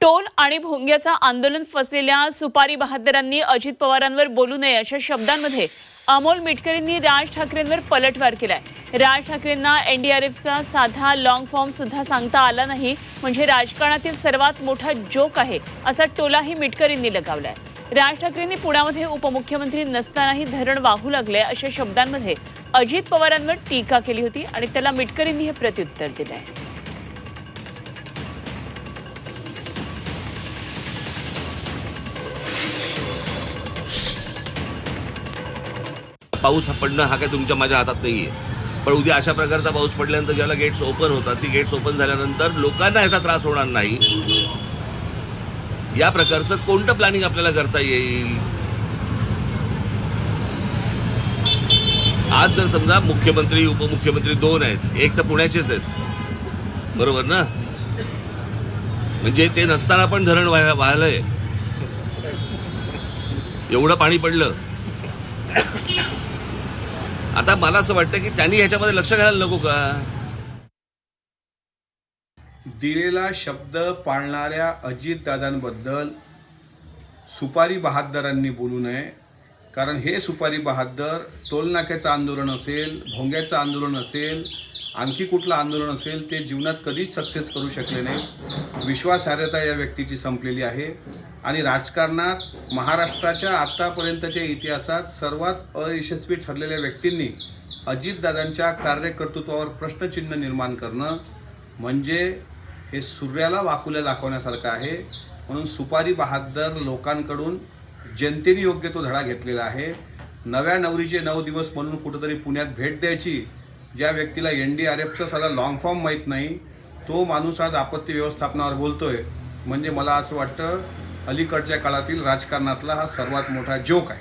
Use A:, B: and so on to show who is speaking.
A: Toll आणि भोंग्याचा आंदोलन फसलेल्या सुपारी बहादरांनी अजित पवारांवर बोलू नये अशा शब्दांमध्ये अमोल मिटकरींनी राज ठाकरेंवर पलटवार केलाय. राज ठाकरेंना एनडीआरएफचा साधा लॉंग फॉर्म सुद्धा सांगता आला नाही. म्हणजे राजकारणातील सर्वात मोठा जोक आहे असा टोलाही मिटकरींनी लगावलाय. राज ठाकरेंनी पुण्यामध्ये उपमुख्यमंत्री नसतानाही धरण वाहू लागले अशा शब्दांमध्ये अजित पवारांवर टीका केली होती आणि त्याला मिटकरींनी हे प्रत्युत्तर दिलंय.
B: पाऊस पडणं हा काय तुमच्या माझ्या हातात नाही आहे पण उद्या अशा प्रकारचा पाऊस पडल्यानंतर ज्याला गेट्स ओपन होतात ती गेट्स ओपन झाल्यानंतर लोकांना याचा त्रास होणार नाही. या प्रकारचं कोणतं प्लॅनिंग आपल्याला करता येईल? आज जर समजा मुख्यमंत्री उपमुख्यमंत्री दोन आहेत एक तर पुण्याचेच आहेत. बरोबर ना? म्हणजे ते नसताना पण धरण वाहलंय एवढं पाणी पडलं. आता मला असं वाटतं की त्यांनी ह्याच्यामध्ये लक्ष घालायला नको का?
C: दिलेला शब्द पाळणाऱ्या अजितदादांबद्दल सुपारी बहादरांनी बोलू नये. कारण हे सुपारी बहादर टोलनाक्याचं आंदोलन असेल भोंग्याचं आंदोलन असेल आणखी कुठलं आंदोलन असेल ते जीवनात कधीच सक्सेस करू शकले नाही विश्वासार्हता या व्यक्तीची संपलेली आहे. आणि राजकारणात महाराष्ट्राच्या आत्तापर्यंतच्या इतिहासात सर्वात अयशस्वी ठरलेल्या व्यक्तींनी अजितदादांच्या कार्यकर्तृत्वावर प्रश्नचिन्ह निर्माण करणं म्हणजे हे सूर्याला वाकुल्या दाखवण्यासारखं आहे. म्हणून सुपारी बहादर लोकांकडून जनतेने योग्य तो धडा घेतलेला आहे. नव्या नवरीचे नऊ दिवस म्हणून कुठंतरी पुण्यात भेट द्यायची ज्या व्यक्तीला एन डी आर एफचा साधा लॉंग फॉर्म माहीत नाही तो माणूस आज आपत्ती व्यवस्थापनावर बोलतोय. म्हणजे मला असं वाटतं अलीकडच्या काळातील राजकारणातला हा सर्वात मोठा जोक आहे.